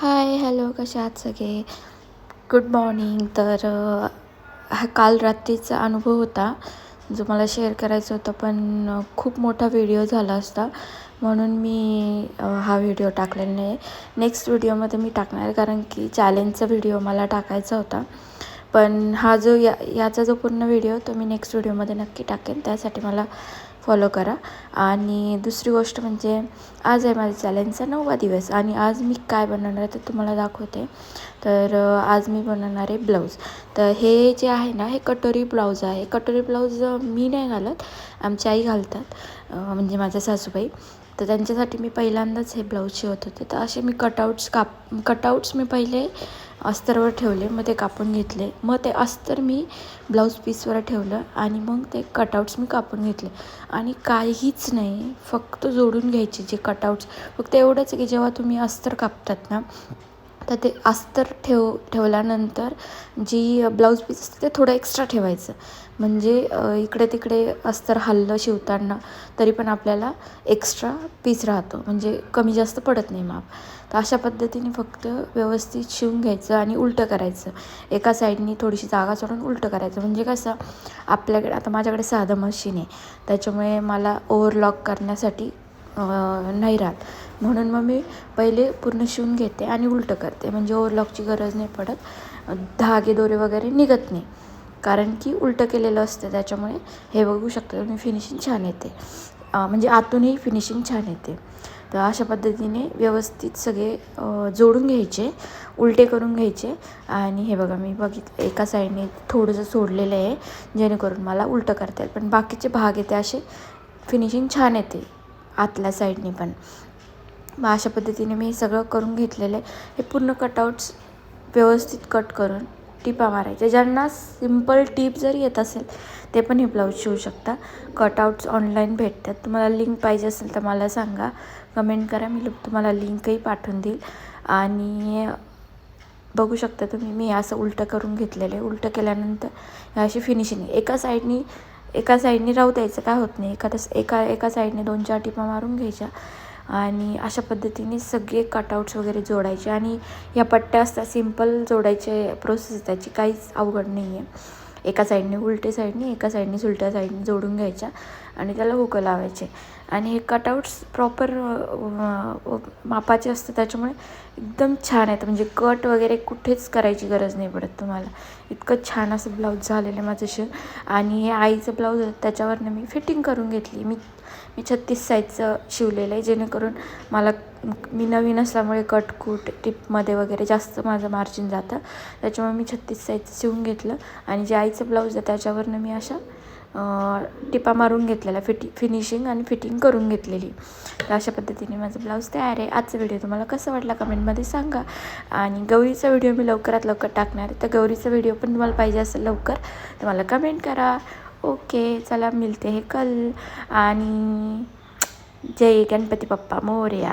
Hi hello कसे आहात सगळे? गुड मॉर्निंग तर हा काल रात्रीचा अनुभव होता जो मला शेअर करायचा होता पण खूप मोठा व्हिडिओ झाला असता. म्हणून मी हा व्हिडिओ टाकलेला नाही. नेक्स्ट व्हिडिओमध्ये मी टाकणार कारण की चॅलेंजचा व्हिडिओ मला टाकायचा होता. पण हा जो या याचा जो पूर्ण व्हिडिओ तो मी नेक्स्ट व्हिडिओमध्ये नक्की टाकेन. त्यासाठी मला फॉलो करा. आणि दुसरी गोष्ट म्हणजे आज आहे माझ्या चॅलेंजचा नववा दिवस आणि आज मी काय बनवणार आहे ते तुम्हाला दाखवते. तर आज मी बनवणार आहे ब्लाऊज. तर हे जे आहे ना हे कटोरी ब्लाऊज आहे. कटोरी ब्लाऊज मी नाही घालत आमची आई घालतात म्हणजे माझ्या सासूबाई. तर त्यांच्यासाठी मी पहिल्यांदाच हे ब्लाऊज शिवत होते. तर असे मी कटआउट्स काप कटआउट्स मी पहिले अस्तरवर ठेवले मग ते कापून घेतले. मग ते अस्तर मी ब्लाऊज पीसवर ठेवलं आणि मग ते कटआउट्स मी कापून घेतले. आणि काहीच नाही फक्त जोडून घ्यायचे जे कटआउट्स फक्त एवढंच की जेव्हा तुम्ही अस्तर कापतात ना तर ते अस्तर ठेव ठेवल्यानंतर जी ब्लाऊज पीस असते ते थोडं एक्स्ट्रा ठेवायचं. म्हणजे इकडे तिकडे अस्तर हल्लं शिवताना तरी पण आपल्याला एक्स्ट्रा पीस राहतो. म्हणजे कमी जास्त पडत नाही माप. तर अशा पद्धतीने फक्त व्यवस्थित शिवून घ्यायचं आणि उलटं करायचं. एका साईडनी थोडीशी जागा सोडून उलटं करायचं. म्हणजे कसं आपल्याकडे आता माझ्याकडे साधं मशीन आहे. त्याच्यामुळे मला ओव्हरलॉक करण्यासाठी नाही राहत. म्हणून मग मी पहिले पूर्ण शिवून घेते आणि उलटं करते. म्हणजे ओव्हरलॉकची गरज नाही पडत. धागे दोरे वगैरे निघत नाही. कारण की उलटं केलेलं असतं. त्याच्यामुळे हे बघू शकता तुम्ही फिनिशिंग छान येते. म्हणजे आतूनही फिनिशिंग छान येते. तर अशा पद्धतीने व्यवस्थित सगळे जोडून घ्यायचे उलटे करून घ्यायचे. आणि हे बघा मी बघितलं एका साईडने थोडंसं सोडलेलं आहे जेणेकरून मला उलटं करता येईल. पण बाकीचे भाग येते असे फिनिशिंग छान येते. आतल्या साईडने पण. मग अशा पद्धतीने मी सगळं करून घेतलेलं आहे. हे पूर्ण कटआउट्स व्यवस्थित कट करून टिपा मारायच्या. ज्यांना सिंपल टीप जर येत असेल ते पण हे ब्लाऊज शिवू शकता. कटआउट्स ऑनलाईन भेटतात. तुम्हाला लिंक पाहिजे असेल तर मला सांगा. कमेंट करा. मी तुम्हाला लिंकही पाठवून देईल. आणि बघू शकता तुम्ही मी असं उलटं करून घेतलेलं आहे. उलटं केल्यानंतर अशी फिनिशिंग एका साईडनी एका साईडने राहू द्यायचं काय होत नाही. एखाद्या एका एका साईडने दोन चार टिपा मारून घ्यायच्या. आणि अशा पद्धतीने सगळे कटआउट्स वगैरे जोडायचे. आणि ह्या पट्ट्या असतात सिंपल जोडायचे प्रोसेस त्याची काहीच अवघड नाही आहे. एका साईडने उलटे साईडने एका साईडने उलट्या साईडने जोडून घ्यायच्या आणि त्याला हुकं लावायचे. आणि हे कटआउट्स प्रॉपर मापाचे असतं त्याच्यामुळे एकदम छान आहेत. म्हणजे कट वगैरे कुठेच करायची गरज नाही पडत तुम्हाला. इतकं छान असं ब्लाऊज झालेलं आहे माझं शिव आणि हे आईचं ब्लाऊज त्याच्यावरनं मी फिटिंग करून घेतली. मी मी छत्तीस साईजचं शिवलेलं आहे जेणेकरून मला मी नवीन असल्यामुळे कटकूट टिपमध्ये वगैरे जास्त माझं मार्जिन जातं. त्याच्यामुळे मी छत्तीस साईजचं शिवून घेतलं. आणि जे आईचं ब्लाऊज आहे त्याच्यावरनं मी अशा टिपा मारून घेतलेला फिटी फिनिशिंग आणि फिटिंग करून घेतलेली. तर अशा पद्धतीने माझं ब्लाऊज तयार आहे. आजचा व्हिडिओ तुम्हाला कसं वाटला कमेंटमध्ये सांगा. आणि गौरीचा व्हिडिओ मी लवकरात लवकर टाकणार आहे. तर गौरीचा व्हिडिओ पण तुम्हाला पाहिजे असेल लवकर तर मला कमेंट करा. ओके चला मिळते हे कल. आणि जय गणपती बाप्पा मोरया.